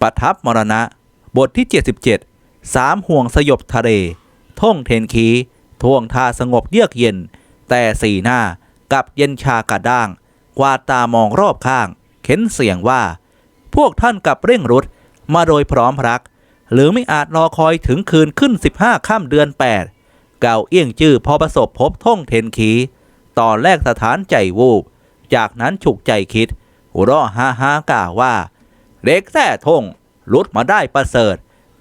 ประทับมรณะ บทที่ 77สามห่วงสยบทะเล ท่องเทนขีท่วงท่าสงบเยือกเย็น แต่สีหน้ากับเย็นชากระด้าง กวาดตามองรอบข้าง เข็นเสียงว่า พวกท่านกลับเร่งรุดมาโดยพร้อมพรัก หรือไม่อาจรอคอยถึงคืนขึ้น 15ค่ำเดือน 8 เก่าเอี้ยงจื้อพอประสบพบท่องเทนขีตอนแรกสถานใจวูบ จากนั้นฉุกใจคิดหัวเราะฮ่าฮ่ากล่าวว่า เด็กแท้ท่ง ลุดมาได้ประเสริฐ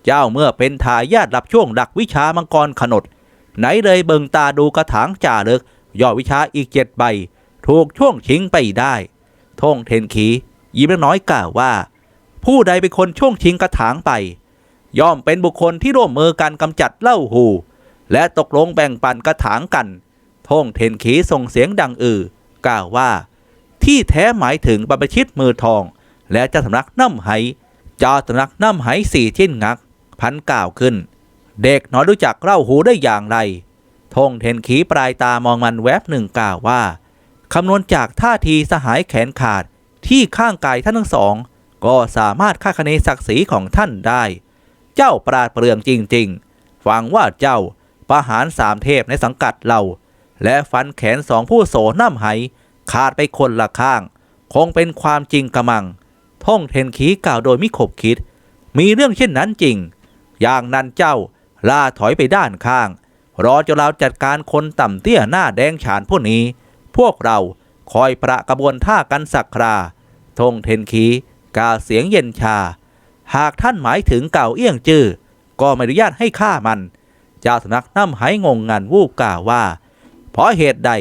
เจ้าเมื่อเป็นทายาทรับช่วงดักวิชามังกรขนด ไหนเลยเบิงตาดูกระถางจ่าเลิกยอดวิชาอีกเจ็ดใบ ถูกช่วงชิงไปได้ทงเทนขียิ้มเล็กน้อยกล่าวว่า ผู้ใดเป็นคนช่วงชิงกระถางไป ย่อมเป็นบุคคลที่ร่วมมือกันกำจัดเล่าหู และตกลงแบ่งปันกระถางกันทงเทนขีส่งเสียงดังอือกล่าวว่า ที่แท้หมายถึงบรรพชิตมือทอง และเจ้าสำนักน้ำไห จ้าสำนักน้ำไหสี่ทิ้นงัก พันกล่าวขึ้น เด็กน้อยรู้จักเล่าหูได้อย่างไรทงเทนขีปลายตามองมันแวบหนึ่งกล่าวว่าคำนวณจากท่าทีสหายแขนขาดที่ข้างกายท่านทั้งสอง ก็สามารถคาดคะเนศักดิ์ศรีของท่านได้ เจ้าปราดเปรื่องจริง ๆ ฟังว่าเจ้าประหารสามเทพในสังกัดเรา และฟันแขนสองผู้โสน้ำไหขาดไปคนละข้าง คงเป็นความจริงกระมัง ท่องเทนขีกล่าวโดยมิขบคิด มีเรื่องเช่นนั้นจริง อย่างนั้นเจ้าล่าถอยไปด้านข้าง รอจนเราจัดการคนต่ำเตี้ยหน้าแดงฉานพวกนี้ พวกเราคอยประกระบวนท่ากันสักคราทงเทนขีกล่าเสียงเย็นชา หากท่านหมายถึงเก่าเอี้ยงจื้อก็ไม่อนุญาตให้ฆ่ามันเจ้าสำนักน้ำไหงงงันวูบกล่าวว่า เพราะเหตุใด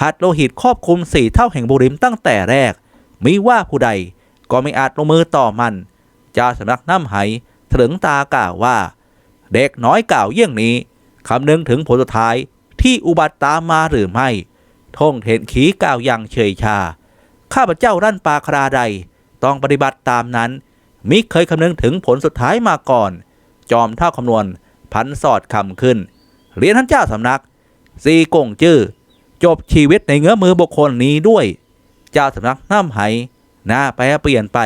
หัดโลหิตครอบคลุมสี่เท่าแห่งบุริมตั้งแต่แรกมิว่าผู้ใด ก็ไม่อาจลงมือต่อมันเจ้าสำนักน้ำไหถลึงตากล่าวว่า เด็กน้อยกล่าวเยี่ยงนี้คำนึงถึงผลสุดท้ายที่อุบัติตามมาหรือไม่ท่องเห็นขีกล่าวอย่างเฉยชา ข้าพเจ้ารั่นปาคราใด ต้องปฏิบัติตามนั้น มิเคยคำนึงถึงผลสุดท้ายมาก่อน จอมเท่าคำนวณพันสอดคำขึ้นเรียนท่านเจ้าสำนักซีกงจื้อจบชีวิตในเงื้อมือบุคคลนี้ด้วย เจ้าสำนักน้ำไห หน้าแปรเปลี่ยนไป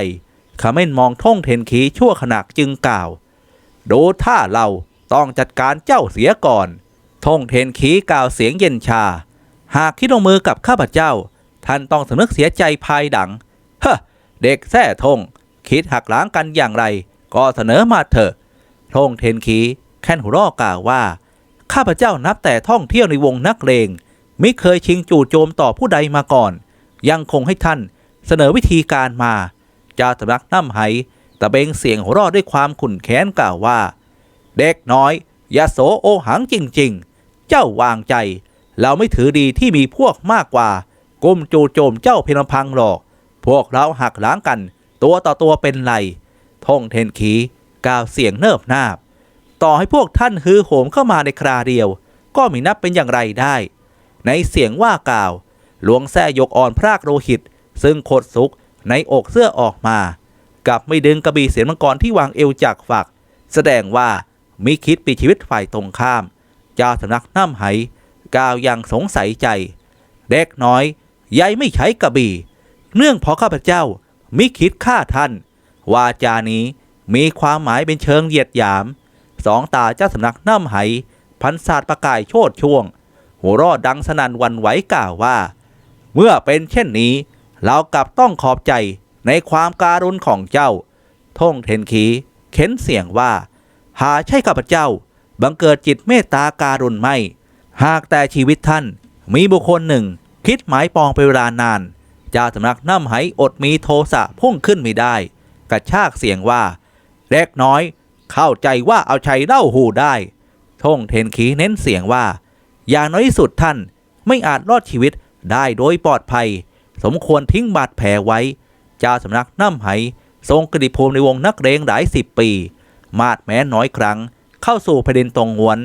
ขม้นมองท่งเทนขีชั่วขณะจึงกล่าว ดูท่าเราต้องจัดการเจ้าเสียก่อน ท่งเทนขีกล่าวเสียงเย็นชา หากคิดลงมือกับข้าพเจ้า ท่านต้องสำนึกเสียใจภายหลัง เฮ้เด็กแท้ทง คิดหักล้างกันอย่างไร ก็เสนอมาเถอะทงเทนขีแค่นหัวรอกล่าวว่า ข้าพเจ้านับแต่ท่องเที่ยวในวงนักเลง ไมิเคยชิงจู่โจมต่อผู้ใดมาก่อน ยังคงให้ท่าน เสนอวิธีการมาเจ้าสำนักน้ำไหตะเบงเสียงหัวเราะด้วยความขุ่นแค้นกล่าวว่า เด็กน้อยอย่าโสโอหังจริง ๆ เจ้าวางใจ เราไม่ถือดีที่มีพวกมากกว่ากุมจูโจมเจ้าเพียงลำพังหรอก พวกเราหักล้างกัน ตัวต่อตัวเป็นไรท่องเทนขีกล่าวเสียงเนิบนาบ ต่อให้พวกท่านฮือโหมเข้ามาในคราเดียว ก็มีนับเป็นอย่างไรได้ ในเสียงว่ากล่าว หลวงแซ่ยกอ่อนพรากโลหิต ซึ่งโคตรสุกในอกเสื้อออกมากับไม่ดึงกระบี่เสียนมังกรที่วางเอวจากฝัก แสดงว่ามิคิดปีชีวิตฝ่ายตรงข้าม เจ้าสำนักน้ำไหกล่าวอย่างสงสัยใจ เด็กน้อยยายไม่ใช้กระบี่ เนื่องเพราะข้าพเจ้ามิคิดฆ่าท่าน วาจานี้มีความหมายเป็นเชิงเหยียดหยาม สองตาเจ้าสำนักน้ำไหพันศาสประกายโชดช่วง หัวรอดดังสนั่นวันไหวกล่าวว่า เมื่อเป็นเช่นนี้ เรากลับต้องขอบใจในความการุณของเจ้า ท่งเทนขีเข็นเสียงว่า หาใช่ข้าพเจ้า บังเกิดจิตเมตตาการุณไม่ หากแต่ชีวิตท่าน มีบุคคลหนึ่ง คิดหมายปองไปเวลานานเจ้าสำนักน้ำไหอดมีโทสะพุ่งขึ้นไม่ได้ กระชากเสียงว่าเล็กน้อย เข้าใจว่าเอาชัยเล่าหูได้ ท่งเทนขีเน้นเสียงว่า อย่างน้อยสุดท่านไม่อาจรอดชีวิตได้โดยปลอดภัย สมควรทิ้งบาดแผลไว้ เจ้าสำนักน้ำไหทรงกระดิภูมิในวงนักเรงหลายสิบปี มาดแม้น้อยครั้ง เข้าสู่แผ่นดินตรงหวน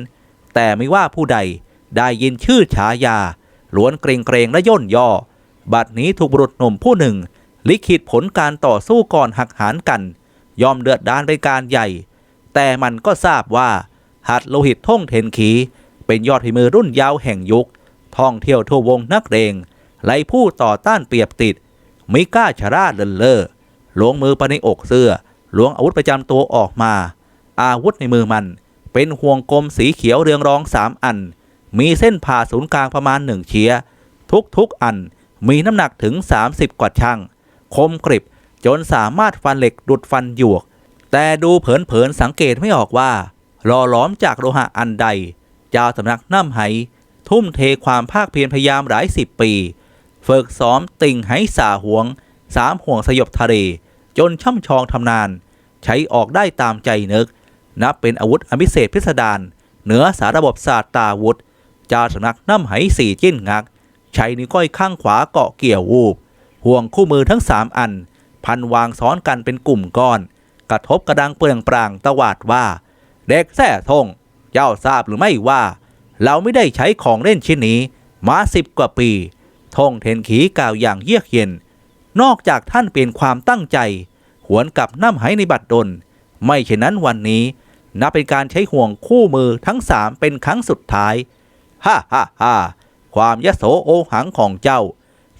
แต่ไม่ว่าผู้ใดได้ยินชื่อฉายาล้วนเกรงเกรงและย่นย่อ บัดนี้ถูกบุรุษหนุ่มผู้หนึ่ง ลิขิตผลการต่อสู้ก่อนหักหานกัน ยอมเดือดดานเป็นการใหญ่ แต่มันก็ทราบว่า หัดโลหิตท่งเทนขี เป็นยอดฝีมือรุ่นยาวแห่งยุค ท่องเที่ยวทั่ววงนักเรง ไล่ผู้ต่อต้านเปรียบติดไม่กล้าชราดเลินเล่อลงมือไปในอกเสื้อล้วงอาวุธประจำตัวออกมา อาวุธในมือมัน เป็นห่วงกลมสีเขียวเรืองรองสามอัน มีเส้นผ่าศูนย์กลางประมาณหนึ่งเชียทุกๆอันมีน้ำหนักถึง 30 กว่าช่างคมกริบจนสามารถฟันเหล็กดุดฟันหยวก แต่ดูเผินๆสังเกตไม่ออกว่าหล่อหลอมจากโลหะอันใดเจ้าสำนักน้ำไห ทุ่มเทความภาคเพียรพยายามหลายสิบปี ฝึกซ้อมติ่งไหสาห่วงสามห่วงสยบทะเล จนช่ำชองทำนาน ใช้ออกได้ตามใจนึก นับเป็นอาวุธอภิเศษพิสดารเหนือสาระบบศาสตาวุธจาสำนักน้ำไหสี่จิ้นงัก ใช้นิ้วก้อยข้างขวาเกาะเกี่ยววูบห่วงคู่มือทั้งสามอัน พันวางซ้อนกันเป็นกลุ่มก้อน กระทบกระดังเปลืองปรางตวาดว่า เด็กแท้ทง เจ้าทราบหรือไม่ว่า เราไม่ได้ใช้ของเล่นชิ้นนี้ มาสิบกว่าปี ท่งเทนขีกล่าวอย่างเยือกเย็น นอกจากท่านเปลี่ยนความตั้งใจ หวนกลับน้ำไหในบัดดล ไม่เช่นนั้นวันนี้นับเป็นการใช้ห่วงคู่มือทั้งสามเป็นครั้งสุดท้าย ฮ่าฮ่าฮ่าความยโสโอหังของเจ้า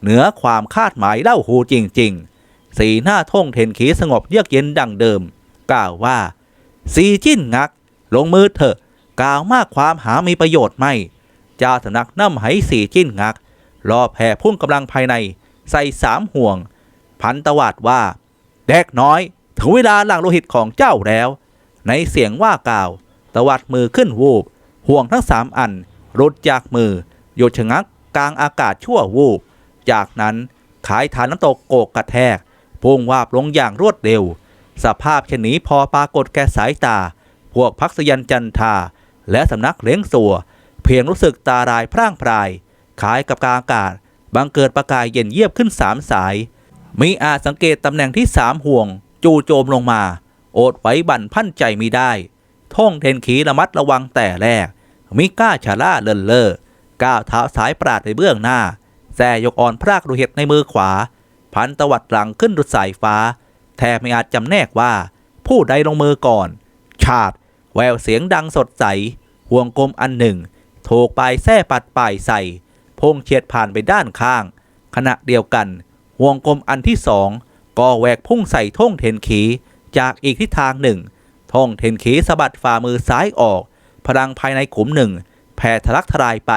เหนือความคาดหมายเล่าหูจริง ๆ สีหน้าท่งเทนขีสงบเยือกเย็นดังเดิม กล่าวว่าสีจิ้นงัก ลงมือเถอะ กล่าวมากความหามีประโยชน์ไม่ เจ้าสำนักน้ำไหสีจิ้นงัก รอแผ่พุ่งกำลังภายใน ใส่สามห่วง พันตวาดว่าเด็กน้อย ถึงเวลาหลังโลหิตของเจ้าแล้ว ในเสียงว่ากล่าว ตวัดมือขึ้นวูบ ห่วงทั้งสามอันรุดจากมือหยุดชะงักกลางอากาศชั่ววูบ จากนั้นขายฐานน้ำตกโกกกระแทกพุ่งวาบลงอย่างรวดเร็ว สภาพเช่นนี้พอปรากฏแก่สายตา พวกพักษยันจันทาและสำนักเลี้ยงสัว เพียงรู้สึกตารายพร่างพราย คล้ายกับกลางอากาศ บังเกิดประกายเย็นเยียบขึ้นสามสาย มีอาจสังเกตตำแหน่งที่สามห่วง จู่โจมลงมา โอดไว้บั่นพันใจมีได้ ท่องเทนขีระมัดระวังแต่แรก มิกล้าชะล่าเลินเล่อก้าวเท้าสายปราดในเบื้องหน้าแส่ยกอ่อนพรากดูเห็ดในมือขวา พันตวัดหลังขึ้นดุดสายฟ้า แทบไม่อาจจำแนกว่า ผู้ใดลงมือก่อน ชาดแววเสียงดังสดใส ห่วงกลมอันหนึ่งถูกปลายแส้ปัดปลายใส่ งเฉียดผ่านไปด้านข้าง ขณะเดียวกัน ห่วงกลมอันที่สองก็แหวกพุ่งใส่ท่งเทนขีจากอีกทิศทางหนึ่งท่งเทนขีสะบัดฝ่ามือซ้ายออก พลังภายในขุมหนึ่งแผ่ทะลักทลายไป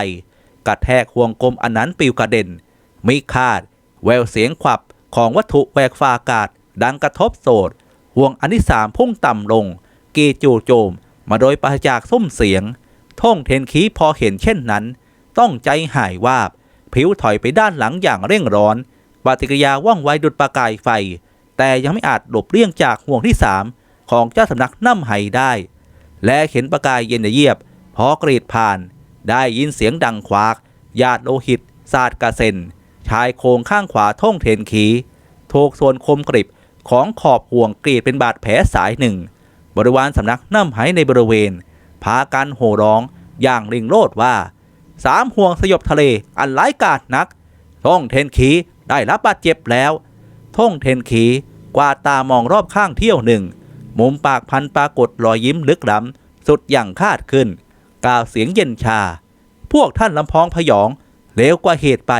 กระแทกห่วงกลมอันนั้นปิวกระเด็นมิคาด แววเสียงขวับของวัตถุแหวกฟ้าอากาศ ดังกระทบโสดห่วงอันที่สามพุ่งต่ำลง กีจูโจม มาโดยปราศจากส้มเสียง ท่งเทนขีพอเห็นเช่นนั้น ต้องใจหายวาบ ผิวถอยไปด้านหลังอย่างเร่งร้อนปฏิกิริยาว่องไวดุดประกายไฟ แต่ยังไม่อาจหลบเลี่ยงจากห่วงที่สามของเจ้าสำนักน้ำไหได้ และเห็นประกายเย็นเยียบ พอกรีดผ่าน ได้ยินเสียงดังควากหยาดโลหิตสาดกระเซ็น ชายโครงข้างขวาท่องเทนขีถูกส่วนคมกริบของขอบห่วงกรีดเป็นบาดแผลสายหนึ่ง บริวารสำนักน้ำไหในบริเวณ พากันโห่ร้องอย่างริงโรดว่า สามห่วงสยบทะเลอันร้ายกาจนัก ท่งเทนขีได้รับบาดเจ็บแล้ว ท่งเทนขีกวาดตามองรอบข้างเที่ยวหนึ่ง มุมปากพันปรากฏรอยยิ้มลึกล้ำสุดอย่างคาดขึ้น กล่าวเสียงเย็นชา พวกท่านลำพองพยองเลวกว่าเหตุไป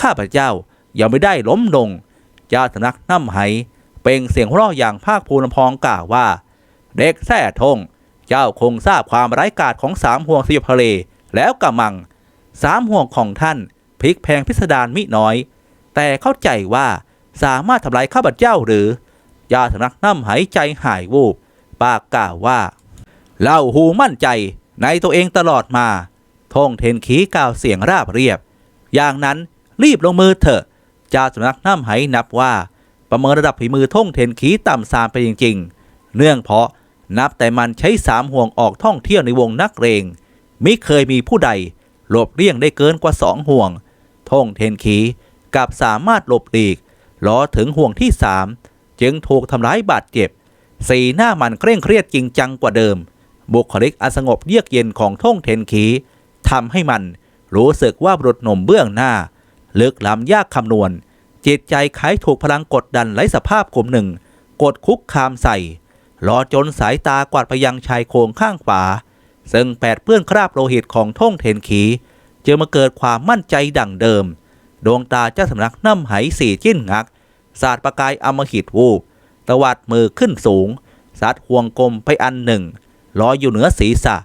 ข้าพเจ้ายังไม่ได้ล้มลงเจ้าสนักน้ำไหเปล่งเสียงหัวเราะอย่างภาคภูมิลำพองกล่าวว่า เด็กแท้ทง เจ้าคงทราบความไร้กาจของสามห่วงสยบทะเล แล้วกำมังสามห่วงของท่านพลิกแพงพิสดารมิน้อย แต่เข้าใจว่าสามารถทำลายข้าพเจ้าหรือเจ้าสำนักน้ำไหใจหายวูบปากกล่าวว่า เล่าหูมั่นใจในตัวเองตลอดมาท่งเทนขีกล่าวเสียงราบเรียบ อย่างนั้นรีบลงมือเถอะจาสำนักน้ำไหนับว่า ประเมินระดับฝีมือท่งเทนขีต่ำสามไปจริง ๆ เนื่องเพราะนับแต่มันใช้สามห่วงออกท่องเที่ยวในวงนักเรง มิเคยมีผู้ใดหลบเลี่ยงได้เกินกว่าสองห่วงท่งเทนขีกับสามารถหลบหลีกล้อถึงห่วงที่สามจึงถูกทำร้ายบาดเจ็บ สีหน้ามันเคร่งเครียดจริงจังกว่าเดิม บุคลิกอันสงบเยือกเย็นของท่งเทนขีทำให้มันรู้สึกว่าบรุษหนุ่มเบื้องหน้า ลึกล้ำยากคำนวณ จิตใจคล้ายถูกพลังกดดันไร้สภาพกลุ่มหนึ่ง กดคุกคามใส่รอจนสายตากวาดไปยังชายโครงข้างขวา ซึ่งแปดเปื้อนคราบโลหิตของท่งเทนขีจึงมาเกิดความมั่นใจดั่งเดิม ดวงตาเจ้าสำนักน้ำไหสีจิ้นงักสาดประกายอมหิตวูบตวัดมือขึ้นสูงซัดห่วงกลมไปอันหนึ่งลอยอยู่เหนือศีรษะ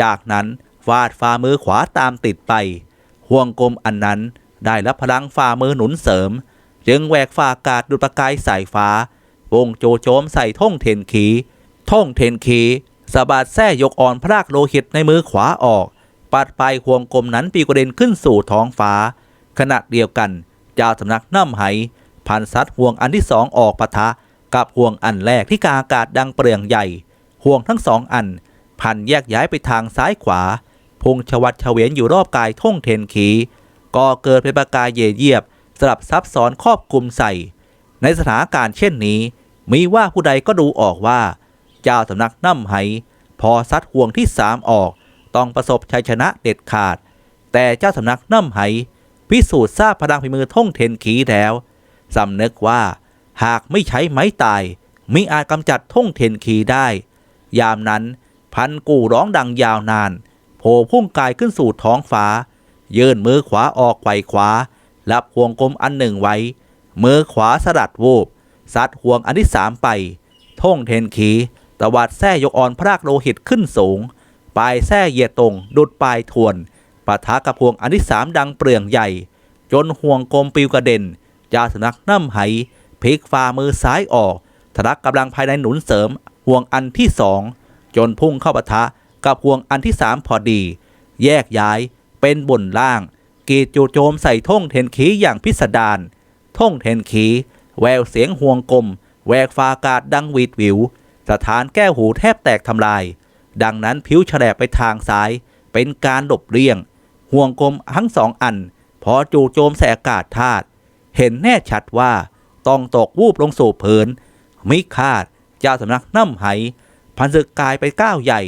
จากนั้นฟาดฝ่ามือขวาตามติดไป ห่วงกลมอันนั้นได้รับพลังฝ่ามือหนุนเสริม จึงแหวกฝ่าอากาศดุดประกายสายฟ้าวงโจโจมใส่ท่งเทนขีท่งเทนขี สะบัดแส้ยกอ่อนพรากโลหิตในมือขวาออก ปัดไปห่วงกลมนั้นปีกระเด็นขึ้นสู่ท้องฟ้า ขณะเดียวกันเจ้าสำนักน้ำไหพันซัดห่วงอันที่สองออกปะทะ กับห่วงอันแรกที่กาอากาศดังเปลืองใหญ่ ห่วงทั้งสองอัน พันแยกย้ายไปทางซ้ายขวาพุงชวัดเฉวียนอยู่รอบกายท่งเทนขีก็เกิดเป็นประกายเยเยียบสลับซับซ้อนครอบคลุมใส่ ในสถานการณ์เช่นนี้ มีว่าผู้ใดก็ดูออกว่า เจ้าสำนักน้ำไหพอซัดห่วงที่สามออก ต้องประสบชัยชนะเด็ดขาด แต่เจ้าสำนักน้ำไหพิสูจน์ทราบพลังฝีมือท่งเทนขีแล้วสำนึกว่า หากไม่ใช้ไม้ตายมิอาจกำจัดท่งเทนขีได้ ยามนั้นพันกูร้องดังยาวนานโผล่พุ่งกายขึ้นสู่ท้องฟ้า ยื่นมือขวาออกไขว่ขวารับห่วงกลมอันหนึ่งไว้ มือขวาสลัดวูบซัดห่วงอันที่สามไปท่งเทนขี ตวัดแส้ยกอ่อนพรากโลหิตขึ้นสูง ปลายแส้เหยียดตรงดุดปลายทวนปะทะกับห่วงอันที่สามดังเปลืองใหญ่ จนห่วงกลมปิวกระเด็นจาสนักน้ำไหพลิกฝ่ามือซ้ายออกทะลักกำลังภายในหนุนเสริมห่วงอันที่สองจนพุ่งเข้าปะทะกับห่วงอันที่สามพอดี แยกย้ายเป็นบนล่าง กีดจูโจมใส่ท่งเทนขีอย่างพิสดารท่งเทนขี แววเสียงห่วงกลมแวกฟ้าอากาศดังวีดวิว สถานแก้วหูแทบแตกทำลาย ดังนั้นผิวแฉลบไปทางซ้าย เป็นการหลบเลี่ยง ห่วงกลมทั้งสองอัน พอจู่โจมใส่อากาศธาตุเห็นแน่ชัดว่าต้องตกวูบลงสู่พื้นมิคาดเจ้าสำนักน้ำไหพันศึกกายไปก้าวใหญ่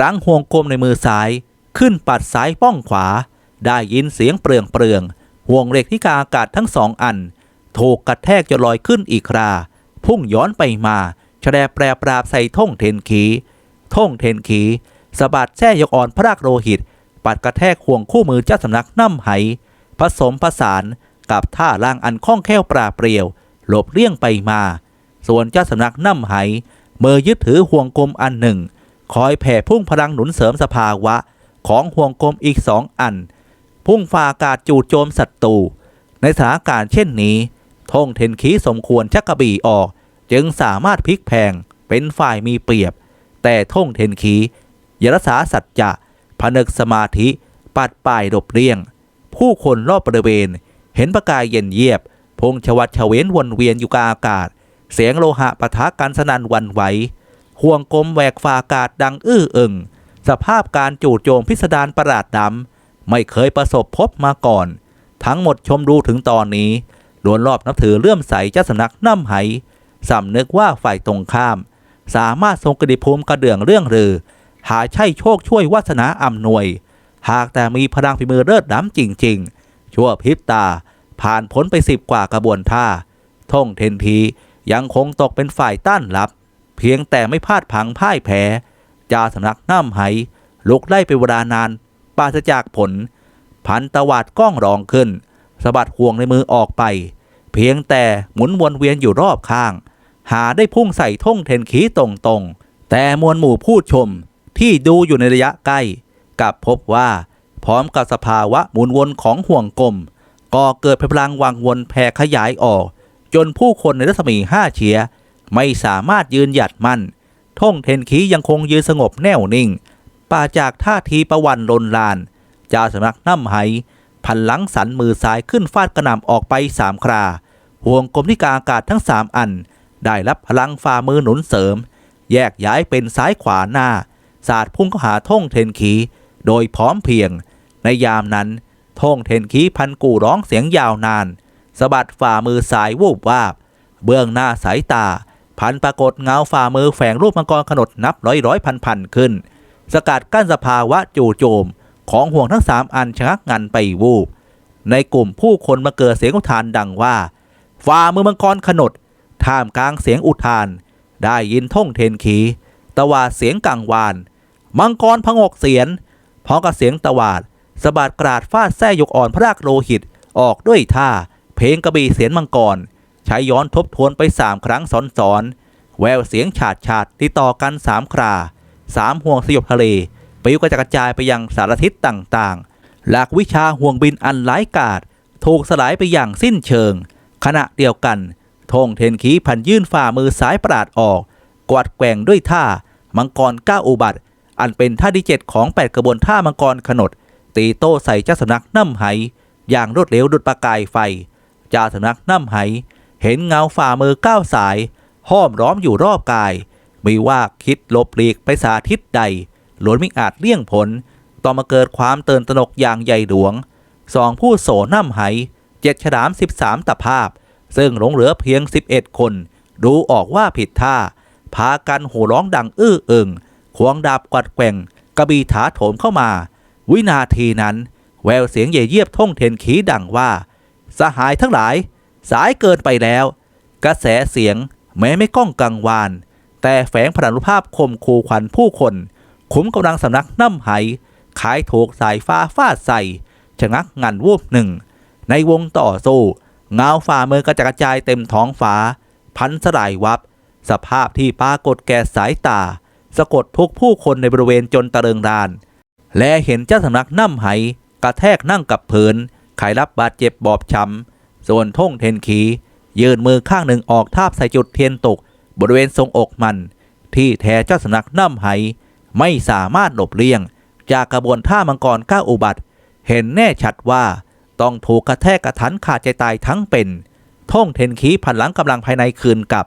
รั้งห่วงกลมในมือซ้าย ขึ้นปัดซ้ายป้องขวา ได้ยินเสียงเปลืองเปลืองห่วงเหล็กที่กาอากาศทั้งสองอัน ถูกกระแทกจนลอยขึ้นอีกครา พุ่งย้อนไปมา แฉลบแปรปราบใส่ท่งเทนขีท่งเทนขีสะบัดแช่ยกอ่อนพระรากโลหิต ปัดกระแทกห่วงคู่มือเจ้าสำนักน้ำไหผสมผสานกับท่าล่างอันคล่องแคล่วปราเปรียว หลบเลี่ยงไปมา ส่วนเจ้าสำนักน้ำไหเมื่อยึดถือห่วงกลมอันหนึ่ง คอยแผ่พุ่งพลังหนุนเสริมสภาวะ ของห่วงกลมอีกสองอัน พุ่งฝ่าอากาศจู่โจมศัตรูในสถานการณ์เช่นนี้ท่งเทนขีสมควรชักกระบี่ออก จึงสามารถพลิกแพงเป็นฝ่ายมีเปรียบ แต่ท่งเทนขียรักษาสัจจะผนึกสมาธิปัดป่ายหลบเลี่ยง ผู้คนรอบบริเวณ เห็นประกายเย็นเยียบ พงชวัดเฉวนวนเวียนอยู่กลางอากาศ เสียงโลหะปะทะกันสนั่นวันไหวห่วงกลมแหวกฟ้าอากาศดังอื้ออึงสภาพการจู่โจมพิสดารประหลาดดำไม่เคยประสบพบมาก่อน ทั้งหมดชมดูถึงตอนนี้ล้วนรอบนับถือเลื่อมใสเจ้าสำนักน้ำไห สำนึกว่าฝ่ายตรงข้าม สามารถทรงกระดิภูมิกระเดื่องเรื่องรือ หาใช่โชคช่วยวาสนาอำนวย หากแต่มีพลังฝีมือเลิศล้ำจริง ๆ ชั่วพริบตา ผ่านพ้นไปสิบกว่ากระบวนท่า ท่งเทนทียังคงตกเป็นฝ่ายต้านรับ เพียงแต่ไม่พลาดพังพ่ายแพ้จาสำนักน้ำไหลุกไล่ไปเวลานานปราศจากผล พันตวาดก้องรองขึ้นสะบัดห่วงในมือออกไป เพียงแต่หมุนวนเวียนอยู่รอบข้าง หาได้พุ่งใส่ท่งเทนขีตรงๆ แต่มวลหมู่ผู้ชมที่ดูอยู่ในระยะใกล้กลับพบว่าพร้อมกับสภาวะหมุนวนของห่วงกลมก็เกิดพลังวังวนแผ่ขยายออก จนผู้คนในรัศมีห้าเฉีย ไม่สามารถยืนหยัดมั่นท่งเทนขียังคงยืนสงบแน่วนิ่งป่าจากท่าทีประวันลนลานจาสำนักน้ำไหพันหลังสันมือซ้ายขึ้นฟาดกระหน่ำออกไปสามครา ห่วงกลมที่กาอากาศทั้งสามอัน ได้รับพลังฝ่ามือหนุนเสริม แยกย้ายเป็นซ้ายขวาหน้า ศาสาดพุ่งเข้าหาท่งเทนขีโดยพร้อมเพียง ในยามนั้นท่งเทนขีพันกูร้องเสียงยาวนานสะบัดฝ่ามือสายวูบวาบ เบื้องหน้าสายตา พันปรากฏเงาฝ่ามือแฝงรูปมังกรขนดนับร้อยร้อยพันพันขึ้น สกัดกั้นสภาวะจู่โจมของห่วงทั้งสามอันชะงักงันไปวูบ ในกลุ่มผู้คนมาเกิดเสียงอุทานดังว่า ฝ่ามือมังกรขนด ท่ามกลางเสียงอุทาน ได้ยินท่งเทนขีตวาดเสียงกังวาน มังกรพงกเสียนพร้อมกับเสียงตวาดสะบัดกราดฟาดแส้ยกอ่อนพระรากโลหิตออกด้วยท่า เพลงกระบี่เสียนมังกร ใช้ย้อนทบทวนไปสามครั้งซ้อนแววเสียงฉาดฉาดติดต่อกันสามคราสามห่วงสยบทะเลปิวกระจกระจายไปยังสารทิศต่างๆ หลักวิชาห่วงบินอันร้ายกาจถูกสลายไปอย่างสิ้นเชิง ขณะเดียวกัน ธงเทนขีพันยื่นฝ่ามือซ้ายปราดออก กวัดแกว่งด้วยท่า มังกรก้าอุบัติ อันเป็นท่าที่เจ็ดของแปดกระบวนท่ามังกรขนด ตีโต้ใส่เจ้าสำนักน้ำไหอย่างรวดเร็วดุดประกายไฟจ้าสำนักน้ำไหเห็นเงาฝ่ามือก้าวสาย ห้อมร้อมอยู่รอบกาย ไม่ว่าคิดลบหลีกไปสาทิศใดล้วนไม่อาจเลี่ยงผล ต่อมาเกิดความเตือนตนกอย่างใหญ่หลวงสองผู้โสน้ำไหเจ็ดฉลามสิบสามตภาพ ซึ่งหลงเหลือเพียงสิบเอ็ดคน ดูออกว่าผิดท่า พากันโห่ร้องดังอื้อเอิงควงดาบกวัดแกว่งกระบี่ถาโถมเข้ามา วินาทีนั้น แววเสียงเย่เยียบท่องเทนขีดังว่า สหายทั้งหลาย สายเกินไปแล้ว กระแสเสียงแม้ไม่ก้องกังวาน แต่แฝงพลานุภาพคมคูขวัญผู้คน ขุมกำลังสำนักน้ำไหขายถูกสายฟ้าฟาดใส่ชะงักงันวูบหนึ่ง ในวงต่อสู้ เงาฝ่ามือกระจดกระจายเต็มท้องฟ้า พันสลายวับ สภาพที่ปรากฏแก่สายตา สะกดทุกผู้คนในบริเวณจนตะเริงราน และเห็นเจ้าสำนักน้ำไหกระแทกนั่งกับเพินไขรับบาดเจ็บบอบช้ำส่วนท่งเทนขียืนมือข้างหนึ่งออกทาบใส่จุดเทียนตก บริเวณทรงอกมัน ที่แท้เจ้าสำนักน้ำไหไม่สามารถหลบเลี่ยง จากกระบวนท่ามังกรก้าอุบัติ เห็นแน่ชัดว่า ต้องถูกกระแทกกระทันขาดใจตายทั้งเป็น ท่งเทนขีผันหลังกำลังภายในคืนกับ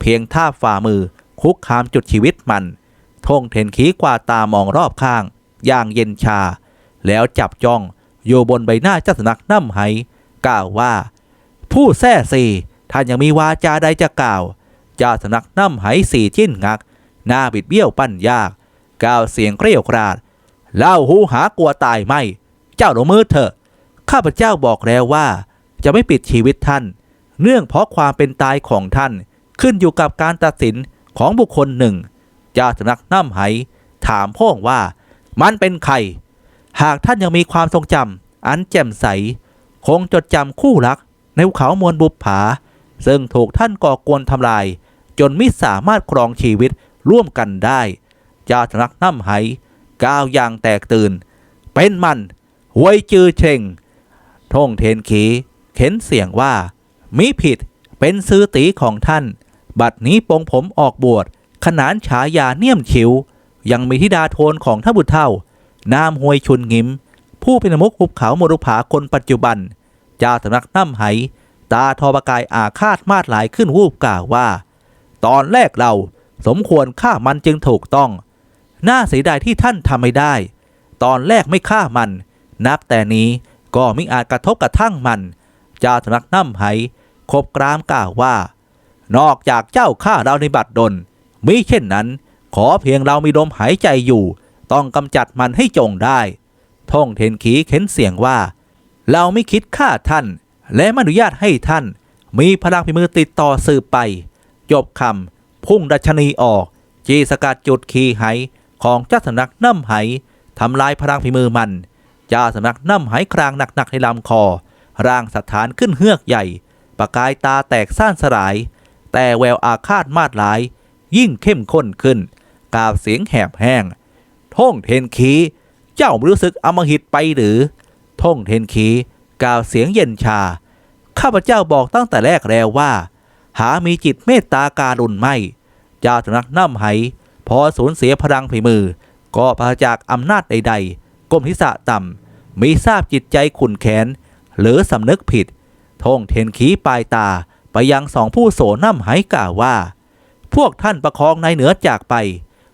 เพียงท่าฝ่ามือ คุกคามจุดชีวิตมัน ท่งเทนขีกวาตามองรอบข้าง อย่างเย็นชา แล้วจับจ้องอยู่บนใบหน้าเจ้าสนักน้ำไหกล่าวว่า ผู้แท้สี่ท่านยังมีวาจาใดจะกล่าวเจ้าสนักน้ำไหสี่ชิ้นงัก หน้าบิดเบี้ยวปั้นยากกล่าวเสียงเกรียวกราดเล่าหูหากลัวตายไม่ เจ้าลงมือเถอะ ข้าพเจ้าบอกแล้วว่า จะไม่ปิดชีวิตท่าน เนื่องเพราะความเป็นตายของท่าน ขึ้นอยู่กับการตัดสินของบุคคลหนึ่งจาสำนักน้ำไหถามพ่องว่า มันเป็นใคร หากท่านยังมีความทรงจำอันแจ่มใส คงจดจำคู่รัก ในภูเขามวลบุปผา ซึ่งถูกท่านก่อกวนทำลาย จนไม่สามารถครองชีวิตร่วมกันได้จาสำนักน้ำไหก้าวอย่างแตกตื่น เป็นมันหวยจือเชง ท่งเทนขีเข็นเสียงว่า มิผิดเป็นซื้อตีของท่าน บัดนี้ปงผมออกบวชขนานฉายาเนียมชิว ยังมีธิดาโทนของท่าบุตรเท่านามหวยชุนงิม ผู้เป็นมุกหุบเขามรุผาคนปัจจุบันเจ้าสำนักน้ำไหตาทอประกายอาฆาตมาดหลายขึ้นวูบกล่าวว่า ตอนแรกเราสมควรฆ่ามันจึงถูกต้อง น่าเสียดายที่ท่านทำไม่ได้ ตอนแรกไม่ฆ่ามัน นับแต่นี้ ก็มิอาจกระทบกระทั่งมันเจ้าสำนักน้ำไหคบกรามกล่าวว่า นอกจากเจ้าฆ่าเราในบัดดลมิเช่นนั้น ขอเพียงเรามีลมหายใจอยู่ ต้องกำจัดมันให้จงได้ท่องเทนขีเข็นเสียงว่า เราไม่คิดฆ่าท่าน และไม่อนุญาตให้ท่าน มีพลังพิมือติดต่อสืบไป จบคำพุ่งดัชนีออก จีสกัดจุดขีไหของเจ้าสำนักน้ำไหทำลายพลังพิมือมัน เจ้าสำนักน้ำไหครางหนักๆในลำคอ ร่างสถานขึ้นเฮือกใหญ่ ประกายตาแตกซ่านสลาย แต่แววอาฆาตมาดหลาย ยิ่งเข้มข้นขึ้นกล่าวเสียงแหบแห้ง ท่งเทนขีเจ้ารู้สึกอมหิตไปหรือ ท่งเทนขีกล่าวเสียงเย็นชา ข้าพเจ้าบอกตั้งแต่แรกแล้วว่า หามีจิตเมตตาการุณไม่เจ้าสำนักน้ำไหพอสูญเสียพลังฝีมือ ก็ปราจากอำนาจใด ๆ ก้มทิศะต่ำมีทราบจิตใจขุนแค้นหรือสำนึกผิดท่งเทนขีปลายตาไปยังสองผู้โสน้ำไหกล่าวว่า พวกท่านประคองนายเหนือจากไป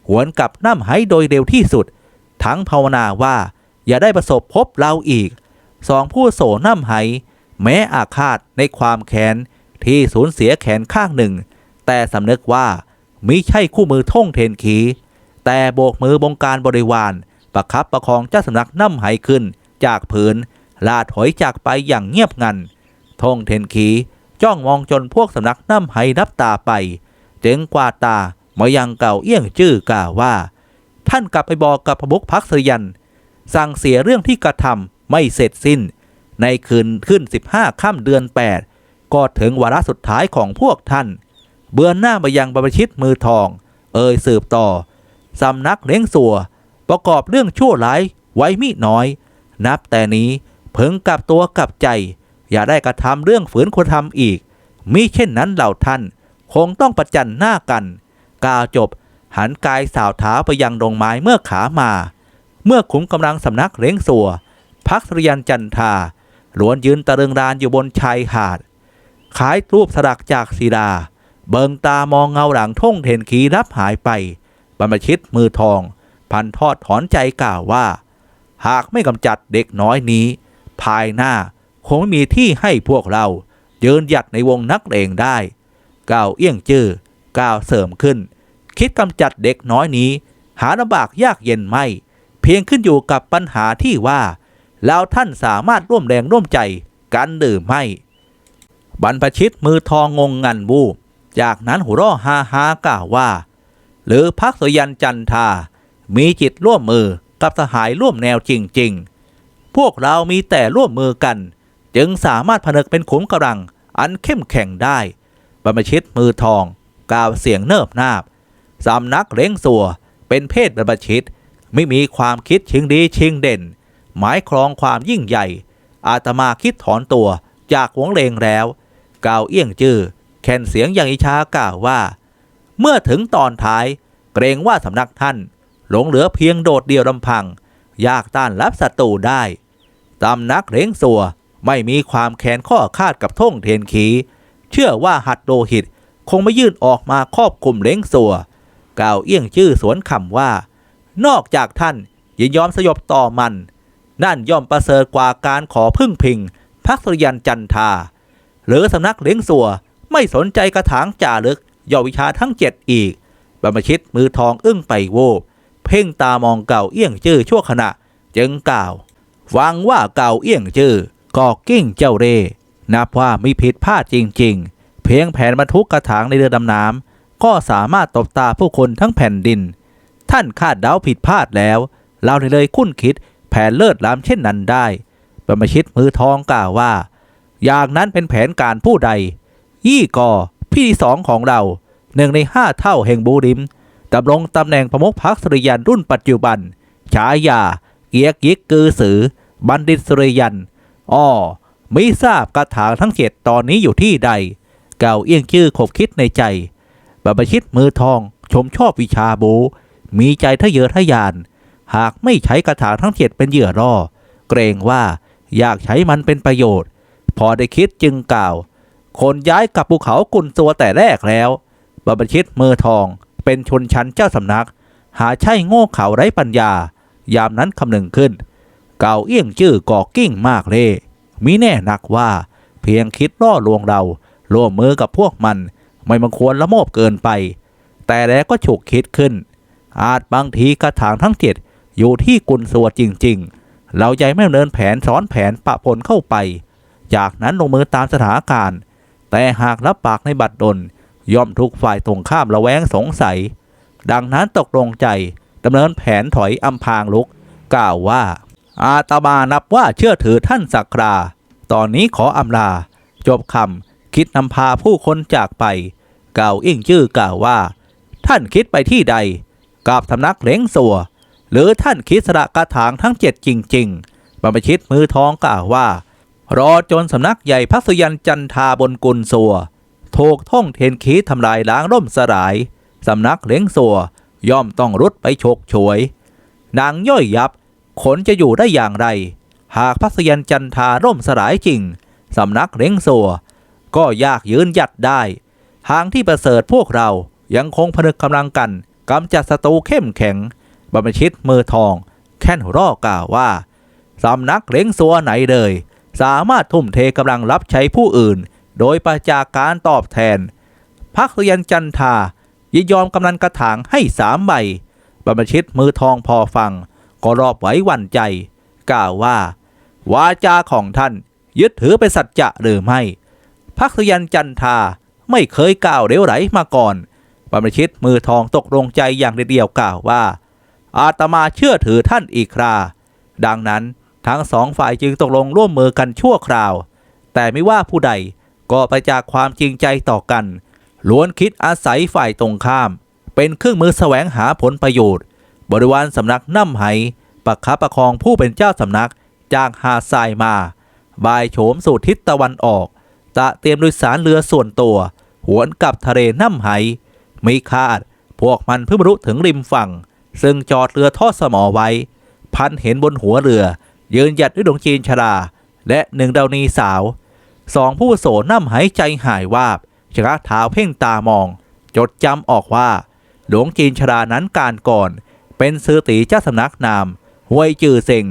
หวนกลับน้ำไหโดยเร็วที่สุด ทั้งภาวนาว่าอย่าได้ประสบพบเราอีก สองผู้โสน้ำไหแม้อาฆาตในความแค้นที่สูญเสียแขนข้างหนึ่ง แต่สำนึกว่ามิใช่คู่มือท่งเทนขีแต่โบกมือบงการบริวาร ประคับประคองเจ้าสำนักน้ำไหขึ้น จากผืนลาถอยจากไปอย่างเงียบงันทงเทนขีจ้องมองจนพวกสำนักน้ำไหนับตาไป จึงกวาตามายังเก่าเอี้ยงจื้อกล่าวว่า ท่านกลับไปบอกกับพระบุกพักษยัน สั่งเสียเรื่องที่กระทำไม่เสร็จสิ้น ในคืนขึ้น 15ค่ำเดือน 8 ก็ถึงวาระสุดท้ายของพวกท่าน เบือนหน้ามายังบรรพชิตมือทอง เอ่ยสืบต่อสำนักเล้งสัว ประกอบเรื่องชั่วร้ายไว้มิน้อย นับแต่นี้เพิ่งกลับตัวกลับใจ อย่าได้กระทำเรื่องฝืนควรทำอีก มิเช่นนั้นเหล่าท่าน คงต้องประจันหน้ากัน กาวจบ หันกายสาวเท้าไปยังดงไม้เมื่อขามา เมื่อขุมกำลังสำนักเล้งสัวพักสริยันจันทาล้วนยืนตะเริงรานอยู่บนชายหาดขายรูปสลักจากศิลาเบิงตามองเงาหลังท่งเทนขีรับหายไปบรรพชิตมือทอง พันทอดถอนใจกล่าวว่า หากไม่กำจัดเด็กน้อยนี้ ภายหน้าคงไม่มีที่ให้พวกเราเยืนหยัดในวงนักเลงได้กล่าวเอี้ยงจื้อกล่าวเสริมขึ้น คิดกำจัดเด็กน้อยนี้ หาลำบากยากเย็นไม่ เพียงขึ้นอยู่กับปัญหาที่ว่าแล้วท่านสามารถร่วมแรงร่วมใจกันหรือไม่ บรรพชิตมือทองงงงันวูบจากนั้นหัวเราะฮาฮากล่าวว่า หรือพักสยันจันทา มีจิตร่วมมือกับสหายร่วมแนวจริง ๆ พวกเรามีแต่ร่วมมือกัน จึงสามารถผนึกเป็นขุมกำลังอันเข้มแข็งได้บรรพชิตมือทอง กล่าวเสียงเนิบนาบสำนักเล้งสัวเป็นเพศบรรพชิตไม่มีความคิดชิงดีชิงเด่น หมายครองความยิ่งใหญ่ อาตมาคิดถอนตัวจากวงเลงแล้วกล่าวเอี้ยงจื้อแคนเสียงอย่างอิชากล่าวว่า เมื่อถึงตอนท้าย เกรงว่าสำนักท่าน หลงเหลือเพียงโดดเดี่ยวลำพัง ยากต้านรับศัตรูได้ตำนักเล้งสัวไม่มีความแค้นข้อคาดกับท่งเทียนขี เชื่อว่าหัดโดหิตคงไม่ยื่นออกมาครอบคุมเล้งสัวกล่าวเอี้ยงชื่อสวนคำว่า นอกจากท่านยินยอมสยบต่อมัน นั่นย่อมประเสริฐกว่าการขอพึ่งพิงพักสริยันจันทา หรือสำนักเลี้ยงสัวไม่สนใจกระถางจ่าลึกย่อวิชาทั้งเจ็ดอีกบรรพชิตมือทองอึ้งไปโวบ เพ่งตามองเก่าเอี้ยงจื้อชั่วขณะ จึงกล่าวฟังว่าเก่าเอี้ยงจื้อก็กิ้งเจ้าเรนับว่ามีผิดพลาดจริง ๆ เพียงแผนบรรทุกกระถางในเรือดำน้ำก็สามารถตบตาผู้คนทั้งแผ่นดิน ท่านคาดเดาผิดพลาดแล้ว เราเลยคุ้นคิดแผนเลิศล้ำเช่นนั้นได้บรรพชิตมือทองกล่าวว่า อย่างนั้นเป็นแผนการผู้ใด ยี่กอพี่สองของเราหนึ่งในห้าเท่าแห่งบูริม ดำรงตำแหน่งประมุขพักสุริยันรุ่นปัจจุบัน ฉายา เกียกยิกกือสือ บัณฑิตสุริยันอ้อไม่ทราบกระถางทั้งเจ็ดตอนนี้อยู่ที่ใด เก่าเอี้ยงชื่อขบคิดในใจบรรพชิตมือทองชมชอบวิชาโบ มีใจทะเยอทะยาน หากไม่ใช้กระถางทั้งเจ็ดเป็นเหยื่อล่อ เกรงว่าอยากใช้มันเป็นประโยชน์ พอได้คิดจึงกล่าว คนย้ายกลับภูเขากุนตัวแต่แรกแล้วบรรพชิตมือทอง เป็นชนชั้นเจ้าสำนัก หาใช่โง่เขาไร้ปัญญา ยามนั้นคำหนึ่งขึ้น เก่าเอี้ยงจื้อก่อกิ้งมากเลยมิแน่นักว่า เพียงคิดล่อลวงเราร่วมมือกับพวกมัน ไม่บังควรละโมบเกินไป แต่แล้วก็ฉุกคิดขึ้น อาจบางทีกระถางทั้งเจ็ดอยู่ที่กุนสัวจริง ๆ เราใจไม่เนินแผนซ้อนแผนปะปนเข้าไป จากนั้นลงมือตามสถานการณ์ แต่หากรับปากในบัตรดล ย่อมทุกฝ่ายตรงข้ามระแวงสงสัย ดังนั้นตกลงใจดำเนินแผนถอยอำพางลุก กล่าวว่า อาตมานับว่าเชื่อถือท่านสักรา ตอนนี้ขออำลา จบคำคิดนำพาผู้คนจากไป กล่าวอิ่งชื่อกล่าวว่า ท่านคิดไปที่ใดกับสำนักเล้งสัวหรือท่านคิดสระกระถางทั้งเจ็ดจริง ๆบรรพชิตมือทองกล่าวว่า รอจนสำนักใหญ่พักสุยันจันทาบนกุลสัว ถูกท่องเทนขีทำลายล้างร่มสลาย สำนักเล้งสัวย่อมต้องรุดไปฉกฉวย นางย่อยยับ ขนจะอยู่ได้อย่างไร หากพัสยันจันทาร่มสลายจริง สำนักเล้งสัวก็ยากยืนหยัดได้ ทางที่ประเสริฐพวกเรายังคงผนึกกำลังกันกำจัดศัตรูเข้มแข็งบรรพชิตมือทอง แค่นร่อกล่าวว่า สำนักเล้งสัวไหนเลย สามารถทุ่มเทกำลังรับใช้ผู้อื่น โดยประจากการตอบแทน พักเรียนจันทายินยอมกำนันกระถางให้สามใบ บรรพชิตมือทองพอฟัง ก็รอบไหวหวั่นใจ กล่าวว่า วาจาของท่าน ยึดถือเป็นสัจจะหรือไม่พักเรียนจันทาไม่เคยกล่าวเร็วไหลมาก่อน บรรพชิตมือทองตกลงใจอย่างเดียวกล่าวว่า อาตมาเชื่อถือท่านอีกครา ดังนั้นทั้งสองฝ่ายจึงตกลงร่วมมือกันชั่วคราว แต่ไม่ว่าผู้ใด ก็ไปจากความจริงใจต่อกัน ล้วนคิดอาศัยฝ่ายตรงข้าม เป็นเครื่องมือแสวงหาผลประโยชน์ บริวารสำนักน้ำไหประคับประคองผู้เป็นเจ้าสำนักจากหาดทรายมา บายโฉมสู่ทิศตะวันออก ตะเตรียมโดยสารเรือส่วนตัว หวนกลับทะเลน้ำไหม่คาด พวกมันเพิ่งรรลุถึงริมฝั่ง ซึ่งจอดเรือทอดสมอไว้ พันเห็นบนหัวเรือ ยืนหยัดด้วยดวงจีนชราและหนึ่งดาวนีสาว สองผู้โสน้ำหายใจหายวาบชะงักเท้าเพ่งตามอง จดจำออกว่า หลวงจีนชรานั้นการก่อน เป็นซื้อตีเจ้าสำนักนามห้วยจือเซ็ง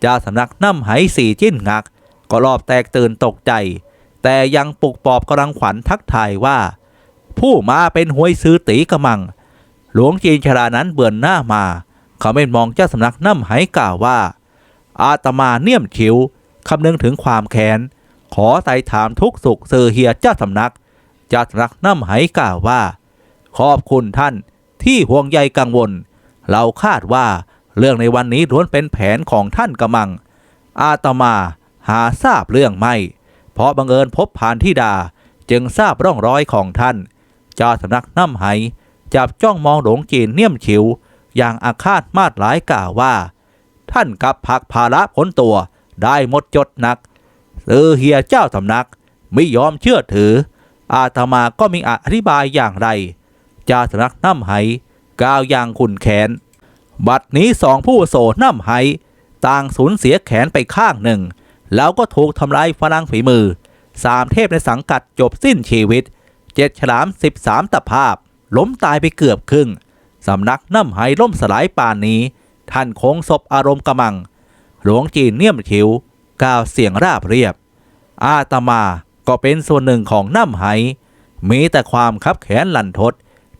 เจ้าสำนักน้ำไหสีจิ้นงัก ก็รอบแตกตื่นตกใจ แต่ยังปลุกปอบกำลังขวัญทักทายว่า ผู้มาเป็นห้วยซื้อตีกระมัง หลวงจีนชรานั้นเบือนหน้ามาเขาไม่มองเจ้าสำนักน้ำไหกล่าวว่า อาตมาเนียมชิวคำนึงถึงความแค้น ขอไต่ถามทุกสุขเซอเฮียเจ้าสำนักเจ้าสำนักน้ำไหกล่าวว่า ขอบคุณท่านที่ห่วงใยกังวล เราคาดว่าเรื่องในวันนี้ล้วนเป็นแผนของท่านกระมัง อาตมาหาทราบเรื่องไม่ เพราะบังเอิญพบผ่านที่ดาจึงทราบร่องรอยของท่านเจ้าสำนักน้ำไหจับจ้องมองหลงจีนเนียมฉิว อย่างอาฆาตมาดหลายกล่าวว่า ท่านกับผักภาระพ้นตัวได้หมดจดหนัก เออเฮียเจ้าสำนัก ไม่ยอมเชื่อถือ อาตมาก็มีอธิบายอย่างไรเจ้าสำนักน้ำไหกล่าวอย่างขุนแขน บัดนี้สองผู้โสน้ำไหต่างสูญเสียแขนไปข้างหนึ่ง แล้วก็ถูกทำลายพลังฝีมือสามเทพในสังกัดจบสิ้นชีวิตเจ็ดฉลามสิบสามตภาพ ล้มตายไปเกือบครึ่งสำนักน้ำไหล่มสลายป่านนี้ ท่านคงศพอารมณ์กำมัง หลวงจีนเนียมชิวกล่าวเสียงราบเรียบ อาตมาก็เป็นส่วนหนึ่งของน้ำไห มีแต่ความคับแขนหลันทด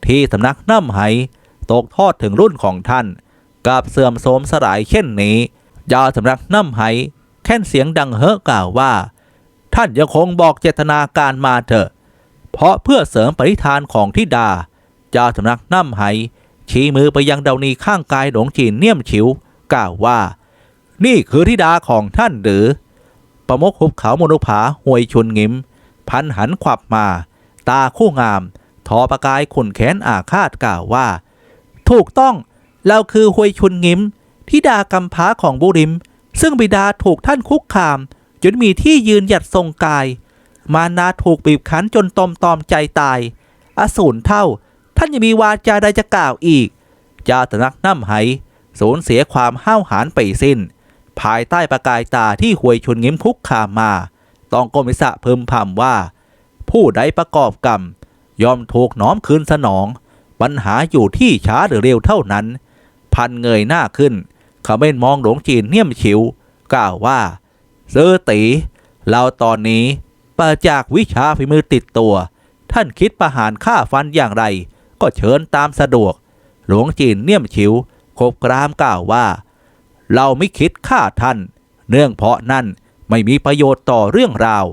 ที่สำนักน้ำไห ตกทอดถึงรุ่นของท่าน กับเสื่อมโทรมสลายเช่นนี้ยาสำนักน้ำไห แค่นเสียงดังเฮ้อกล่าวว่า ท่านยังคงบอกเจตนาการมาเถอะ เพราะเพื่อเสริมปริธานของทิดาเจ้าสำนักน้ำไห ชี้มือไปยังเดานีข้างกายหลวงจีนเนียมฉิว กล่าวว่า นี่คือธิดาของท่านหรือ ประมกหุบเขามนุภาห่วยชุนงิม พันหันขวับมา ตาคู่งาม ทอประกายขุนแขนอาฆาตกล่าวว่า ถูกต้องเราคือห่วยชุนงิมธิดากำพร้าของบุริม ซึ่งบิดาถูกท่านคุกคาม จนมีที่ยืนหยัดทรงกาย มานาถูกบีบคั้นจนตอมตอมใจตาย อสูรเท่า ท่านยังมีวาจาใดจะกล่าวอีกจาตนักน้ำไหสูญเสียความห้าวหาญไปสิ้น ภายใต้ประกายตาที่หวยชุนงิ้มคุกคามมา ต้องก้มวิสะพึมพำว่า ผู้ใดประกอบกรรมยอมถูกน้อมคืนสนอง ปัญหาอยู่ที่ช้าหรือเร็วเท่านั้น พันเงยหน้าขึ้นเขาเม่นมองหลวงจีนเนียมฉิว กล่าวว่าเซอตี เราตอนนี้ปราจากวิชาฝีมือติดตัว ท่านคิดประหารฆ่าฟันอย่างไร ก็เชิญตามสะดวก หลวงจีนเนียมฉิวคบกรามกล่าวว่า เราไม่คิดฆ่าท่าน เนื่องเพราะนั่นไม่มีประโยชน์ต่อเรื่องราว